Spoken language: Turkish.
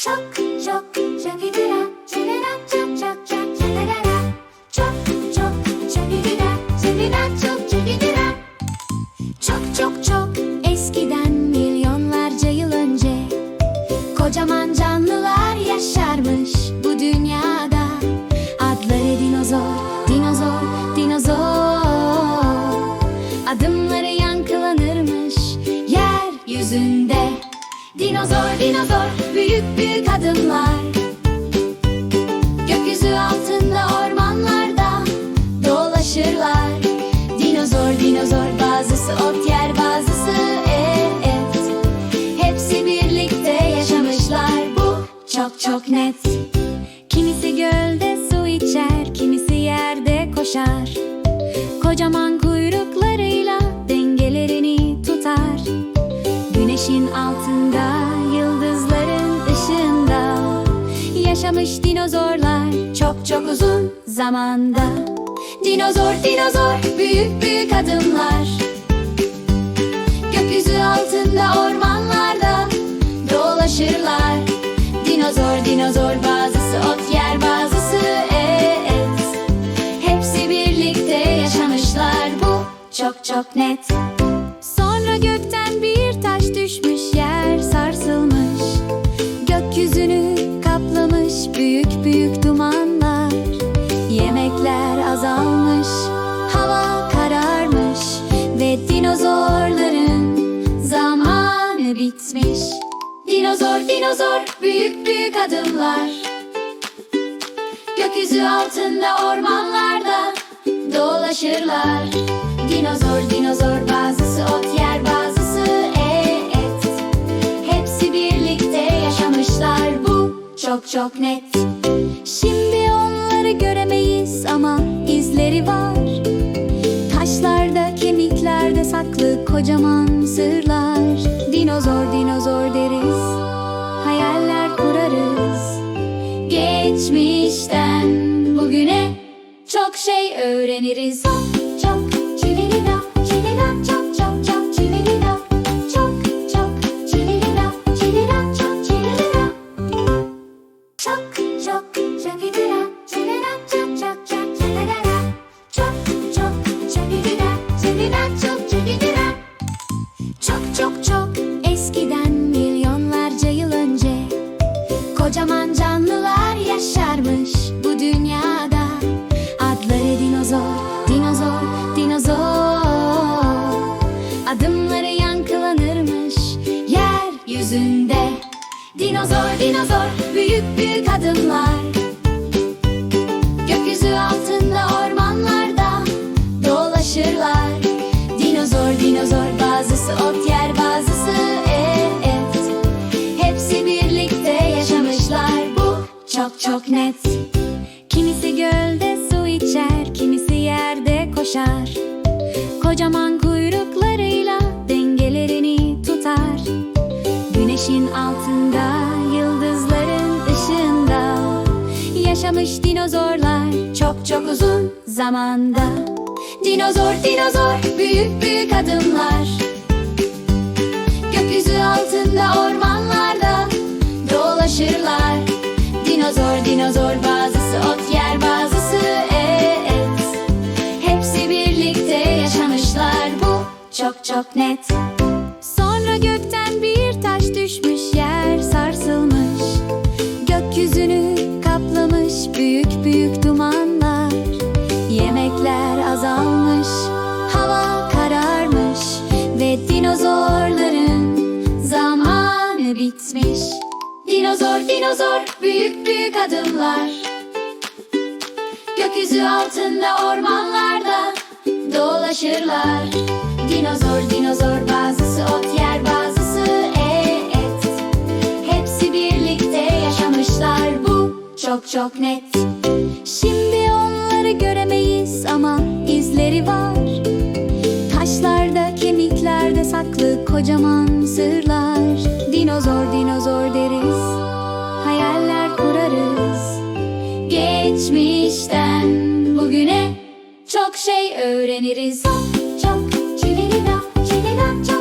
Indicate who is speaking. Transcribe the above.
Speaker 1: Çok çok çok güzel. Çok çok çok çok güzel. Çok çok çok. Çok çok çok Dinozor, dinozor, büyük büyük adımlar. Gökyüzü altında ormanlarda dolaşırlar. Dinozor, dinozor, bazısı ot yer, bazısı et. Hepsi birlikte yaşamışlar bu çok çok net. Kimisi gölde su içer, kimisi yerde koşar. Kocaman kuyruklarıyla dengelerini tutar. Güneşin altında, Yaşamış dinozorlar çok çok uzun zamanda. Dinozor, dinozor, büyük büyük adımlar. Gökyüzü altında ormanlarda dolaşırlar. Dinozor, dinozor, bazısı ot yer, bazısı et. Hepsi birlikte yaşamışlar bu çok çok net Yemekler azalmış, hava kararmış Ve dinozorların zamanı bitmiş. Dinozor, dinozor, büyük büyük adımlar. Gökyüzü altında ormanlarda dolaşırlar. Dinozor, dinozor, bazısı ot yer, bazısı et. Hepsi birlikte yaşamışlar. Bu çok çok net kocaman sırlar. Dinozor, dinozor deriz. Hayaller kurarız. Geçmişten bugüne çok şey öğreniriz. Çok çok çivilida, çok çok çok Çok çok çok eskiden milyonlarca yıl önce Kocaman canlılar yaşarmış bu dünyada. Adları dinozor, dinozor, dinozor. Adımları yankılanırmış yeryüzünde. Dinozor, dinozor, büyük büyük adımlar ot yer, et. Hepsi birlikte yaşamışlar bu. Çok çok net. Kimisi gölde su içer, kimisi yerde koşar. Kocaman kuyruklarıyla dengelerini tutar. Güneşin altında, yıldızların ışığında. Yaşamış dinozorlar çok çok uzun zamanda. Dinozor, dinozor, büyük büyük adımlar Gökyüzü altında ormanlarda dolaşırlar. Dinozor, dinozor, bazısı ot yer, bazısı et. Hepsi birlikte yaşamışlar. Bu çok çok net bitmiş Dinozor, dinozor, büyük büyük adımlar. Gökyüzü altında ormanlarda dolaşırlar. Dinozor, dinozor, bazısı ot yer, bazısı et. Hepsi birlikte yaşamışlar bu çok çok net. Şimdi onları göremeyiz ama izleri var. Taşlarda, kemiklerde saklı kocaman dinozor deriz Hayaller kurarız. Geçmişten bugüne çok şey öğreniriz. Çok çok çileli da çileli da çok.